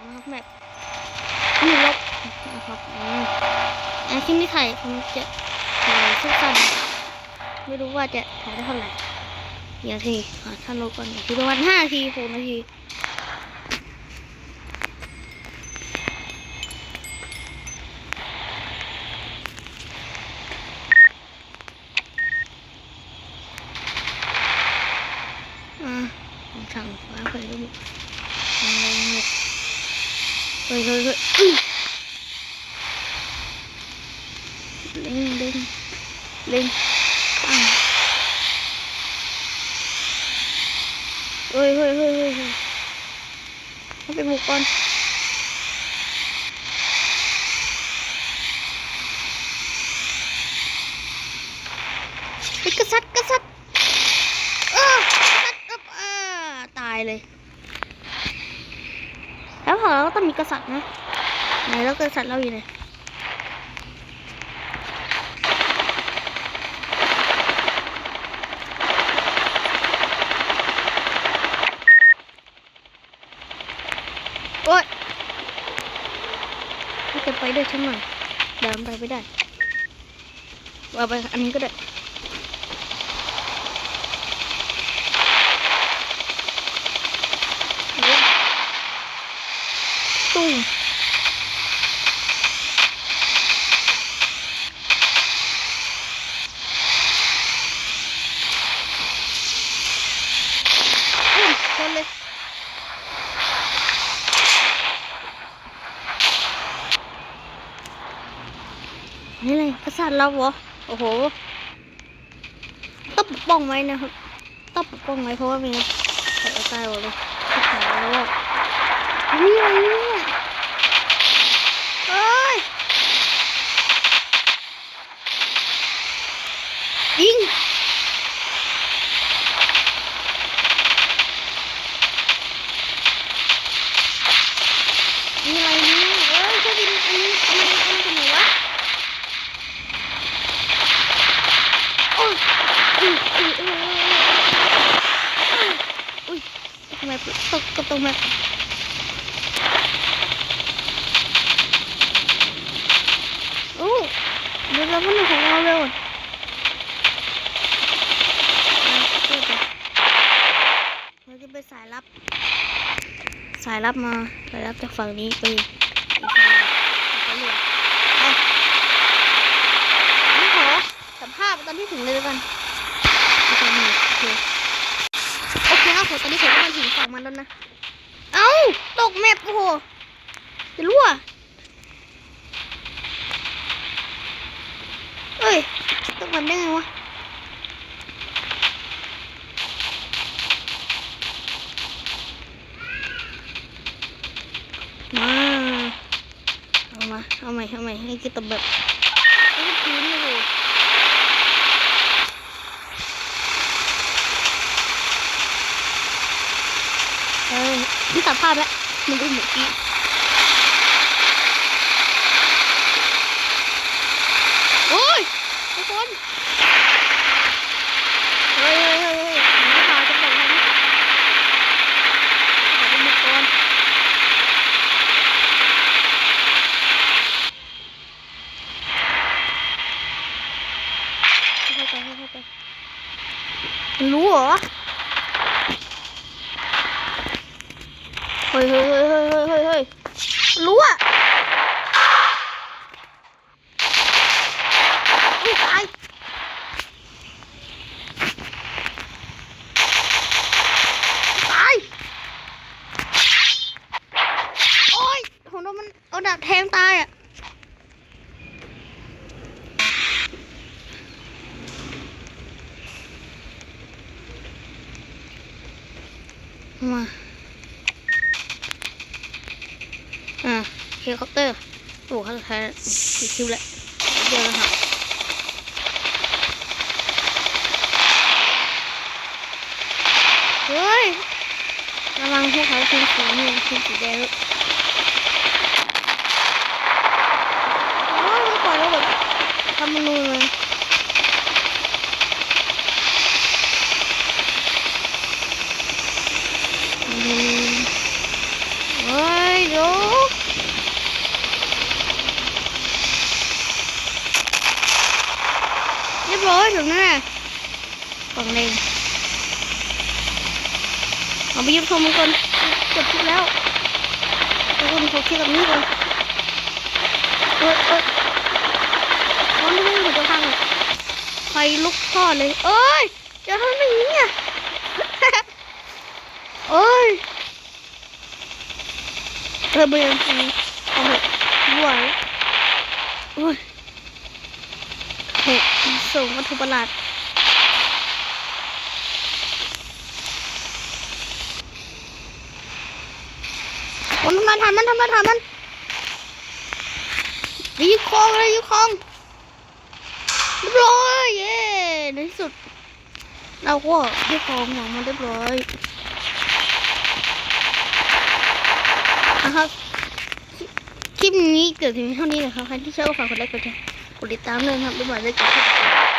องนะครับแบบมีลบนะครับอ่าคลิปนี้ถ่ายผมจะถ่ายสั้นๆไม่รู้ว่าจะถ่ายได้เท่าไหร่เดี๋ยวทีอะถ้าลบก่อนนาทีประมาณห้านาทีหกนาทีอะผมสั่งฟ้าไปแล้วนี่อะไรเนี่ย เฮ้ยเฮ้ยเฮ้ยอื้อเล็งเล็งเล็งอะเฮ้ย เราก็ต้องมีกษัตริย์นะไหนแล้วกษัตริย์เราอยู่ไหนโอ๊ยจะไปได้ใช่ไหมเดินไปไม่ได้ว่าไปอันนี้ก็ได้ ตุ้งอุ้ยชนเลยนี่เลยกษัตริย์เราเหรอ โอ้โห ต้องปกป้องไว้นะครับ ต้องปกป้องไว้เพราะว่ามีใส่เอาตายหมดเลยที่ขายแล้วว่าอันนี้อะไรเนี่ยเอ้ย ยิง มีอะไรเนี่ยเอ้ยเครื่องบินอันนี้อันนี้อันนี้เป็นไงวะ โอ้ยอุ้ยอุ้ยอุ้ยอุ้ยอุ้ยทำไม ตรงแบบโอ้เดี๋ยวเราพูดของเราเร็วเราจะไปสายลับ สายลับมาสายลับจากฝั่งนี้ไปนี่ขอสัมภาษณ์ตอนที่ถึงเลยแล้วกันโอเคโอเคโอเคครับผมตอนนี้ผมก็มาถึงฝั่งมันแล้วนะ เอ้าตกแมปโอ้โหจะรั่วเอ้ยตกแมปได้ไงวะมาเอามาเอาใหม่เอาใหม่ให้กินตบแบบพื้นเลยโหเอ้ย นี่ตัดภาพแล้วมันดูเหมือนกี้โอ้ยทุกคนเฮ้ยเฮ้ยเฮ้ยเฮ้ยหนีข่าจะบอกทางนี้ขอเป็นบุกก่อนเข้าไปเข้าไปมันรู้เหรอ เฮ้ยเฮ้ยเฮ้ยเฮ้ยเฮ้ยเฮ้ยเฮ้ยมันรู้อะอุ้ยตายตายโอ้ยของเรามันเอาดาบแทงตายอะมา อ่าเฮลิคอปเตอร์โอ้เขาสุดท้ายสี่คิวแหละเดียวแล้วค่ะเฮ้ยระวังพวกเขาทิ้งสีนี่ทิ้งสีแดงโอ้ยมันปล่อยแล้วแบบทำมันนูนเลยอืม เฮ้ยเรือ เรีย บร้อยถึงนั่นน่ะกล่องแดงเอาไปยิบชมมันก่อนจบคลิปแล้วทุกคนขอคลิปแบบนี้ก่อนเออเออร้อนที่หัวจะพังอะไฟลุกท่อเลยเอ้ยจะทำแบบนี้อะเอ้ยเออเบลเอาเถอะบัวแล้วโอ้ย หตุส่งวัตถุประหลาดมันทำลายฐานมันทำลายฐานมันยิงคองเลยยิงคองเรียบร้อยเย้ในที่สุด เราก็ยิงคองของมันเรียบร้อยนะครับคลิปนี้เกิดถึงเท่านี้นะครับใครที่ชอบก็ฝากกดไลค์กดแชร์ กดติดตามเลยครับบ๊ายบายเลยกับ